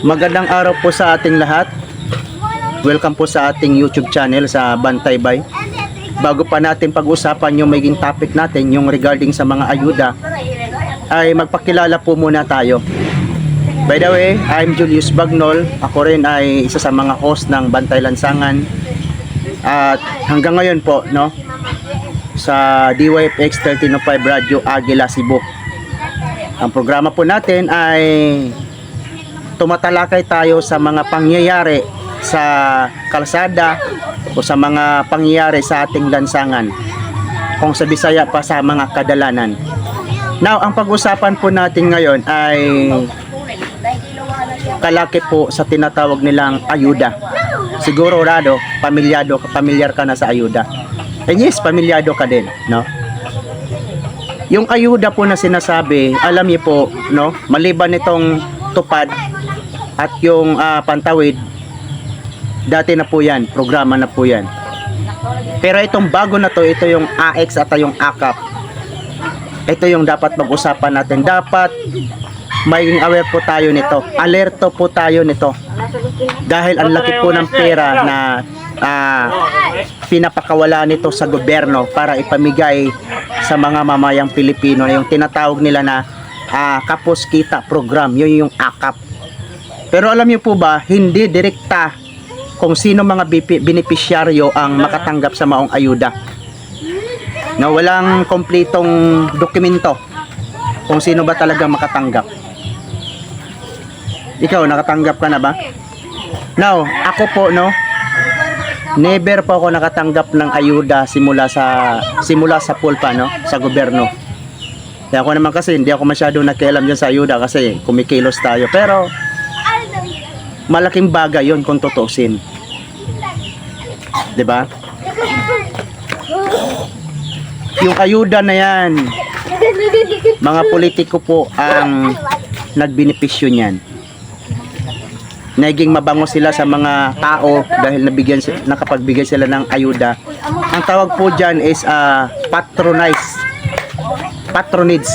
Magandang araw po sa ating lahat. Welcome po sa ating YouTube channel sa Bantay Bay. Bago pa natin pag-usapan yung maging topic natin, yung regarding sa mga ayuda, ay magpakilala po muna tayo. By the way, I'm Julius Bagnol. Ako rin ay isa sa mga host ng Bantay Lansangan. At hanggang ngayon po, no, sa DYFX 1305 Radio Agila Cebu. Ang programa po natin ay tumatalakay tayo sa mga pangyayari sa kalsada o sa mga pangyayari sa ating lansangan. Kung sa Bisaya pa sa mga kadalanan. Now, ang pag-usapan po natin ngayon ay kalaki po sa tinatawag nilang ayuda. Siguro rado, pamilyado, pamilyar ka na sa ayuda. And yes, pamilyado ka din, no? Yung ayuda po na sinasabi, alam niyo po, no, maliban itong tupad at yung ah, pantawid, dati na po yan, programa na po yan. Pero itong bago na to, ito yung AX at yung AKAP. Ito yung dapat mag-usapan natin. Dapat maging aware po tayo nito. Alerto po tayo nito. Dahil ang laki po ng pera na ah, pinapakawala nito sa gobyerno para ipamigay sa mga mamayang Pilipino yung tinatawag nila na ah, kapos kita program yun yung AKAP pero alam niyo po ba hindi direkta kung sino mga benepisyaryo ang makatanggap sa maong ayuda. Na walang kompletong dokumento kung sino ba talaga makatanggap. Ikaw nakatanggap ka na ba? Now ako po no? Never po ako nakatanggap ng ayuda simula sa simula sa pulpa no, sa gobyerno. Kaya ako naman kasi hindi ako masyado nakialam dyan sa ayuda kasi kumikilos tayo. Pero malaking bagay 'yon kung tutusin. 'Di ba? Yung ayuda na 'yan, mga politiko po ang nagbenepisyo niyan naging mabango sila sa mga tao dahil nabigyan nakapagbigay sila ng ayuda. Ang tawag po diyan is uh, patronize. Patronage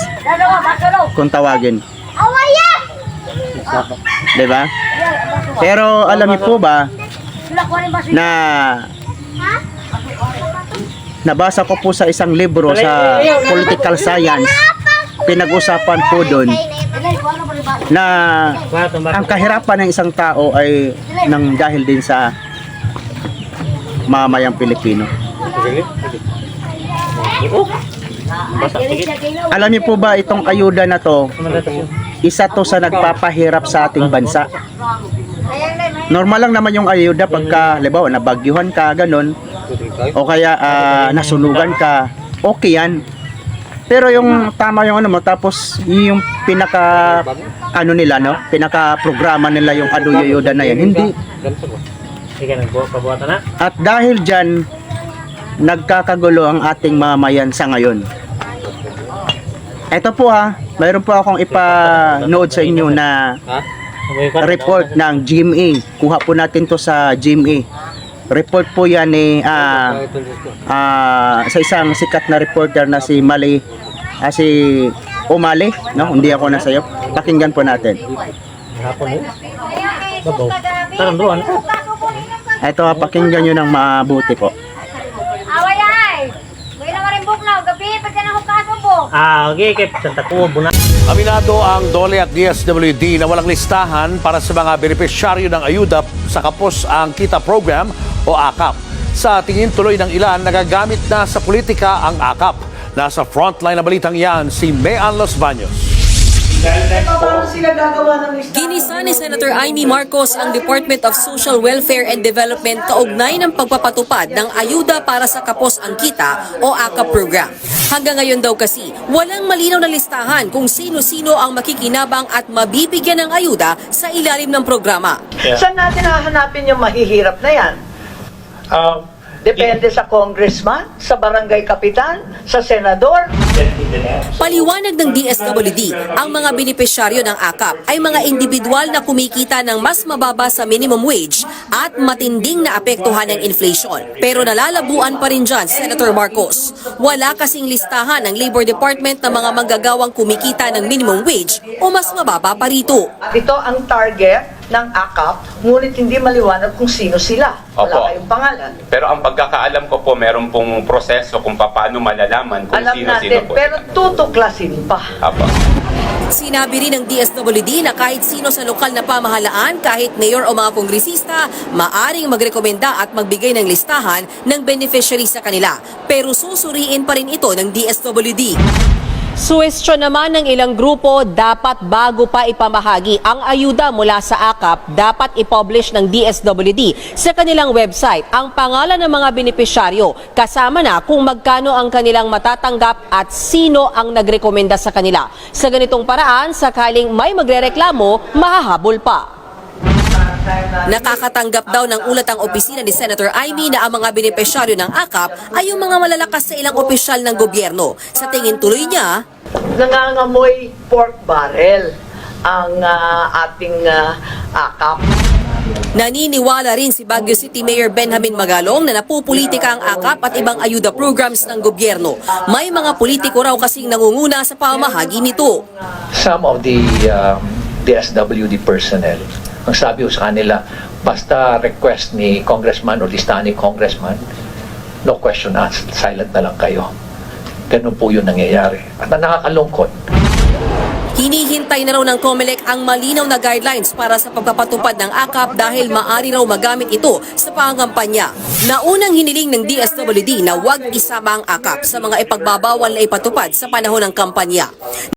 kung tawagin. 'Di ba? Pero alam niyo po ba na nabasa ko po sa isang libro sa political science pinag-usapan po doon na ang kahirapan ng isang tao ay nang dahil din sa mamayang Pilipino. Alam niyo po ba itong ayuda na to, isa to sa nagpapahirap sa ating bansa. Normal lang naman yung ayuda pagka, halimbawa, nabagyuhan ka, ganun, o kaya ah, nasunugan ka, okay yan. Pero yung tama yung ano mo, tapos yung pinaka, ano nila, no? Pinaka programa nila yung aduyuda na yan. Hindi. At dahil dyan, nagkakagulo ang ating mamayan sa ngayon. Ito po ha, mayroon po akong ipanood sa inyo na report ng GMA. Kuha po natin to sa GMA. Report po yan ni ah, ah, sa isang sikat na reporter na si Mali ah, si Umali, no? Hindi ako nasayo. Pakinggan po natin. Hapon mo. Babaw. Tarang doon. Ito, pakinggan nyo ng mabuti po. Away ay! May lang rin buklaw, gabi, pagka nahukaso po. Ah, okay. Kaya Santa buna. Aminado ang DOLE at DSWD na walang listahan para sa mga benepisyaryo ng ayuda sa Kapos ang Kita Program o AKAP. Sa tingin tuloy ng ilan, nagagamit na sa politika ang AKAP. Nasa frontline na balitang yan si Mean Los Baños. Ginisa ni Senator Amy Marcos ang Department of Social Welfare and Development kaugnay ng pagpapatupad ng ayuda para sa kapos ang kita o AKA program. Hanggang ngayon daw kasi, walang malinaw na listahan kung sino-sino ang makikinabang at mabibigyan ng ayuda sa ilalim ng programa. Saan natin hahanapin yung mahihirap na yan? Ah, Depende sa congressman, sa barangay kapitan, sa senador. Paliwanag ng DSWD, ang mga benepisyaryo ng AKAP ay mga individual na kumikita ng mas mababa sa minimum wage at matinding naapektuhan ng inflation. Pero nalalabuan pa rin dyan, Senator Marcos. Wala kasing listahan ng Labor Department ng mga manggagawang kumikita ng minimum wage o mas mababa pa rito. Ito ang target ng AKAP, ngunit hindi maliwanag kung sino sila. Opo. Wala kayong pangalan. Pero ang pagkakaalam ko po, meron pong proseso kung paano malalaman kung Alam sino-sino natin, po. pero tutuklasin pa. Apo. Sinabi rin ng DSWD na kahit sino sa lokal na pamahalaan, kahit mayor o mga kongresista, maaring magrekomenda at magbigay ng listahan ng beneficiary sa kanila. Pero susuriin pa rin ito ng DSWD. Suwestyon naman ng ilang grupo, dapat bago pa ipamahagi ang ayuda mula sa AKAP, dapat i-publish ng DSWD sa kanilang website ang pangalan ng mga benepisyaryo, kasama na kung magkano ang kanilang matatanggap at sino ang nagrekomenda sa kanila. Sa ganitong paraan, sakaling may magrereklamo, mahahabol pa. Nakakatanggap daw ng ulat ang opisina ni Senator Amy na ang mga benepisyaryo ng AKAP ay yung mga malalakas sa ilang opisyal ng gobyerno. Sa tingin tuloy niya, Nangangamoy pork barrel ang ah, ating ah, AKAP. naniniwala rin si Baguio City Mayor Benjamin Magalong na napupolitika ang AKAP at ibang ayuda programs ng gobyerno. May mga politiko raw kasing nangunguna sa pamahagi nito. some of the um, DSWD personnel, ang sabi ko sa kanila, basta request ni congressman o listahan ni congressman, no question asked, silent na lang kayo. Ganun po yun nangyayari. At ang nakakalungkot, Hinihintay na raw ng COMELEC ang malinaw na guidelines para sa pagpapatupad ng AKAP dahil maari raw magamit ito sa pangampanya. Naunang hiniling ng DSWD na huwag isama ang AKAP sa mga ipagbabawal na ipatupad sa panahon ng kampanya.